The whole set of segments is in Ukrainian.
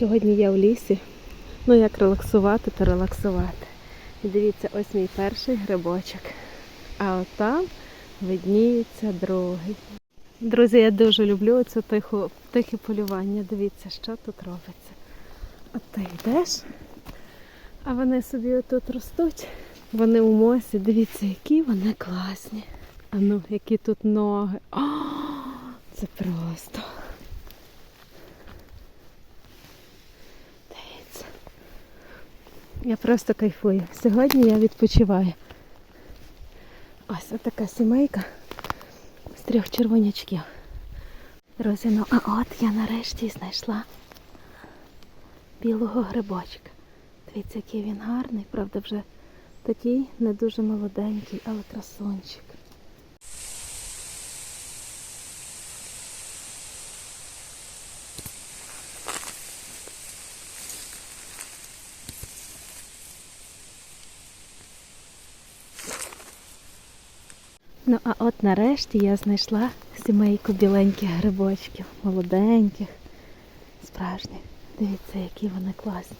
Сьогодні я в лісі. Ну, як релаксувати, то релаксувати. І дивіться, ось мій перший грибочок. А от там видніється другий. Друзі, я дуже люблю це тихе полювання. Дивіться, що тут робиться. От ти йдеш, а вони собі отут ростуть. Вони у мосі. Дивіться, які вони класні. А ну, які тут ноги. О, це просто. Я просто кайфую. Сьогодні я відпочиваю. Ось така сімейка з трьох червонячків. Друзі, ну а от я нарешті знайшла білого грибочка. Дивіться, який він гарний, правда, вже такий не дуже молоденький, але красунчик. Ну а от нарешті я знайшла сімейку біленьких грибочків, молоденьких, справжніх. Дивіться, які вони класні.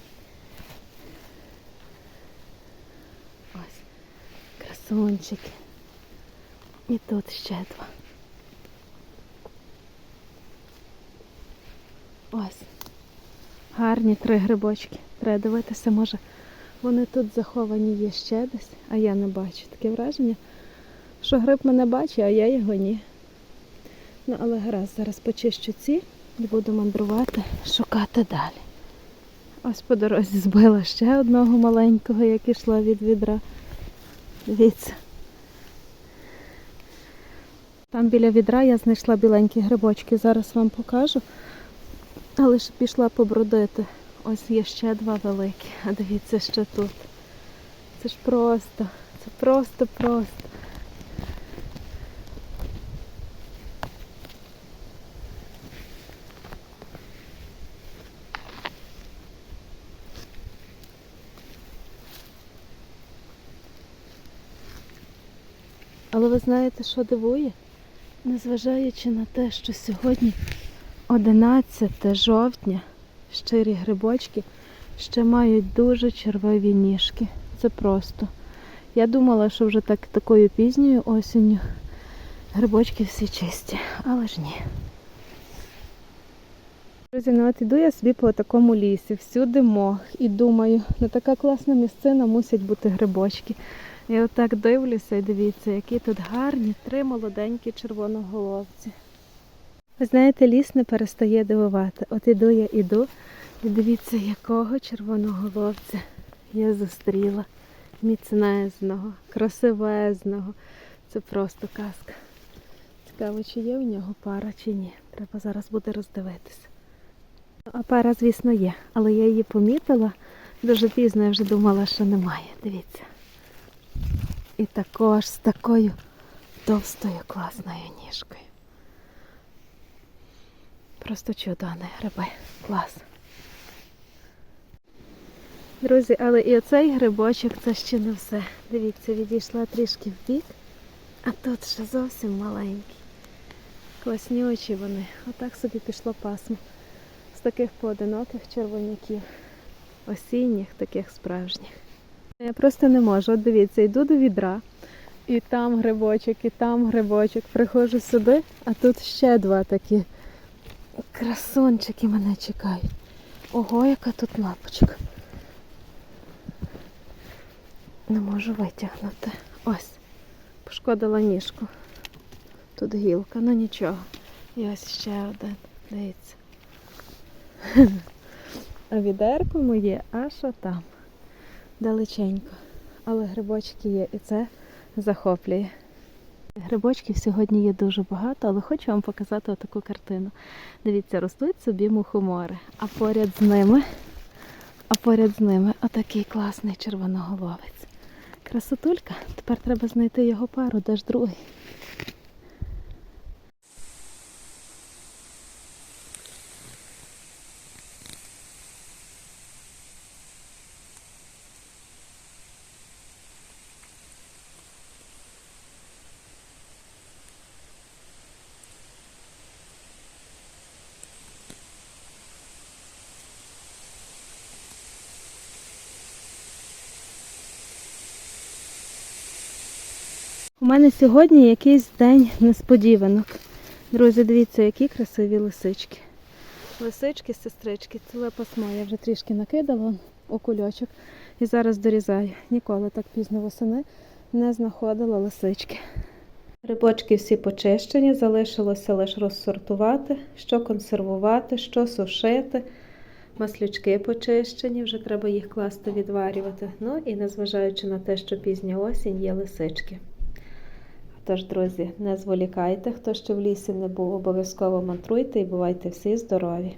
Ось, красунчики. І тут ще два. Ось. Гарні три грибочки. Треба дивитися, може вони тут заховані є ще десь, а я не бачу. Таке враження, що гриб мене бачить, а я його ні. Ну, але гаразд, зараз почищу ці і буду мандрувати, шукати далі. Ось по дорозі збила ще одного маленького, як ішла від відра. Дивіться. Там біля відра я знайшла біленькі грибочки, зараз вам покажу. Але ж пішла побродити. Ось є ще два великі. А дивіться, що тут. Це ж просто, це просто, Але ви знаєте, що дивує? Незважаючи на те, що сьогодні 11 жовтня, щирі грибочки ще мають дуже червиві ніжки. Це просто. Я думала, що вже так такою пізньою осінню грибочки всі чисті, але ж ні. Друзі, ну от іду я собі по такому лісі, всюди мох, і думаю, ну така класна місцина мусять бути грибочки. І отак дивлюся і дивіться, які тут гарні три молоденькі червоноголовці. Ви знаєте, ліс не перестає дивувати. От іду я іду, і дивіться, якого червоноголовця я зустріла. Міцнезного, красивезного. Це просто казка. Цікаво, чи є в нього пара, чи ні. Треба зараз буде роздивитися. А пара, звісно, є, але я її помітила дуже пізно, я вже думала, що немає. Дивіться. І також з такою товстою класною ніжкою. Просто чудоне гриби. Клас. Друзі, але і оцей грибочок це ще не все. Дивіться, відійшла трішки в бік, а тут ще зовсім маленький. Класні очі вони. Отак собі пішло пасмо. З таких поодиноких червоняків. Осінніх, таких справжніх. Я просто не можу. От дивіться, йду до відра, і там грибочок, і там грибочок. Приходжу сюди, а тут ще два такі красунчики мене чекають. Ого, яка тут лапочка. Не можу витягнути. Ось. Пошкодила ніжку. Тут гілка, ну нічого. І ось ще один. Дивіться. А відерко моє аж отам. Далеченько. Але грибочки є і це захоплює. Грибочків сьогодні є дуже багато, але хочу вам показати отаку картину. Дивіться, ростуть собі мухомори, а поряд з ними, а поряд з ними отакий класний червоноголовець. Красотулька, тепер треба знайти його пару, де ж другий. У мене сьогодні якийсь день несподіванок. Друзі, дивіться, які красиві лисички. Лисички, сестрички, ціле пасмо. Я вже трішки накидала у кульочок і зараз дорізаю. Ніколи так пізно восени не знаходила лисички. Грибочки всі почищені, залишилося лише розсортувати, що консервувати, що сушити. Маслючки почищені, вже треба їх класти відварювати. Ну і незважаючи на те, що пізня осінь, є лисички. Тож, друзі, не зволікайте, хто ще в лісі не був, обов'язково мантруйте і бувайте всі здорові!